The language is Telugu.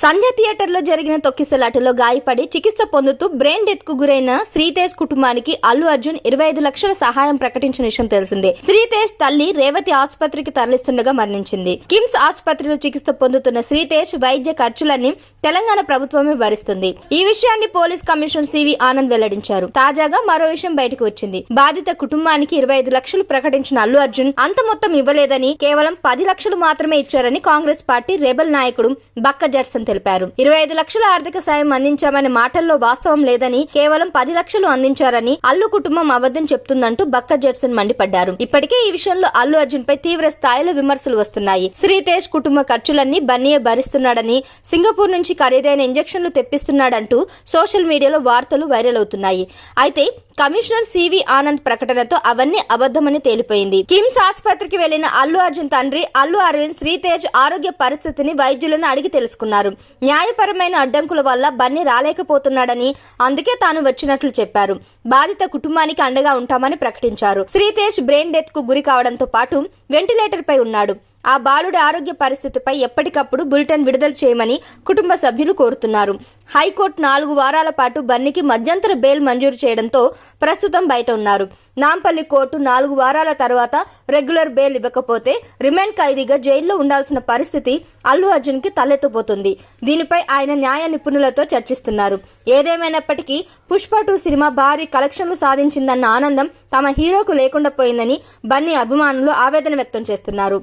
సంధ్య థియేటర్లో జరిగిన తొక్కిసలాటలో గాయపడి చికిత్స పొందుతూ బ్రెయిన్ డెత్కు గురైన శ్రీతేజ్ కుటుంబానికి అల్లు అర్జున్ ఇరవై ఐదు లక్షల సహాయం ప్రకటించిన విషయం తెలిసిందే. శ్రీతేజ్ తల్లి రేవతి ఆసుపత్రికి తరలిస్తుండగా మరణించింది. కిమ్స్ ఆసుపత్రిలో చికిత్స పొందుతున్న శ్రీతేజ్ వైద్య ఖర్చులన్నీ తెలంగాణ ప్రభుత్వమే భరిస్తుంది. ఈ విషయాన్ని పోలీస్ కమిషనర్ సివి ఆనంద్ వెల్లడించారు. తాజాగా మరో విషయం బయటకు వచ్చింది. బాధిత కుటుంబానికి ఇరవై ఐదు లక్షలు ప్రకటించిన అల్లు అర్జున్ అంత మొత్తం ఇవ్వలేదని కేవలం పది లక్షలు మాత్రమే ఇచ్చారని కాంగ్రెస్ పార్టీ రెబల్ నాయకుడు బక్క జర్సన్ తెలిపారు. ఇరవై ఐదు లక్షల ఆర్థిక సాయం అందించామనే మాటల్లో వాస్తవం లేదని కేవలం పది లక్షలు అందించారని అల్లు కుటుంబం అబద్ధం చెప్తుందంటూ బక్క జడ్సన్ మండిపడ్డారు. ఇప్పటికే ఈ విషయంలో అల్లు అర్జున్ పై తీవ్ర స్థాయిలో విమర్శలు వస్తున్నాయి. శ్రీతేజ్ కుటుంబ ఖర్చులన్నీ బన్నీయే భరిస్తున్నాడని సింగపూర్ నుంచి ఖరీదైన ఇంజెక్షన్లు తెప్పిస్తున్నాడంటూ సోషల్ మీడియాలో వార్తలు వైరల్ అవుతున్నాయి. అయితే కమిషనర్ సివి ఆనంద్ ప్రకటనతో అవన్నీ అబద్దమని తేలిపోయింది. కిమ్స్ ఆసుపత్రికి వెళ్ళిన అల్లు అర్జున్ తండ్రి అల్లు అరవింద్ శ్రీతేజ్ ఆరోగ్య పరిస్థితిని వైద్యులను అడిగి తెలుసుకున్నారు. న్యాయపరమైన అడ్డంకుల వల్ల బన్నీ రాలేకపోతున్నాడని అందుకే తాను వచ్చినట్లు చెప్పారు. బాధిత కుటుంబానికి అండగా ఉంటామని ప్రకటించారు. శ్రీతేజ్ బ్రెయిన్ డెత్కు గురి కావడంతో పాటు వెంటిలేటర్ పై ఉన్నాడు. ఆ బాలుడి ఆరోగ్య పరిస్థితిపై ఎప్పటికప్పుడు బులెటిన్ విడుదల చేయమని కుటుంబ సభ్యులు కోరుతున్నారు. హైకోర్టు నాలుగు వారాల పాటు బన్నీకి మధ్యంతర బెయిల్ మంజూరు చేయడంతో ప్రస్తుతం బయట ఉన్నారు. నాంపల్లి కోర్టు నాలుగు వారాల తర్వాత రెగ్యులర్ బెయిల్ ఇవ్వకపోతే రిమాండ్ ఖైదీగా జైల్లో ఉండాల్సిన పరిస్థితి అల్లు అర్జున్కి తలెత్తుపోతుంది. దీనిపై ఆయన న్యాయ నిపుణులతో చర్చిస్తున్నారు. ఏదేమైనప్పటికీ పుష్ప టూ సినిమా భారీ కలెక్షన్లు సాధించిందన్న ఆనందం తమ హీరోకు లేకుండా పోయిందని బన్నీ అభిమానులు ఆవేదన వ్యక్తం చేస్తున్నారు.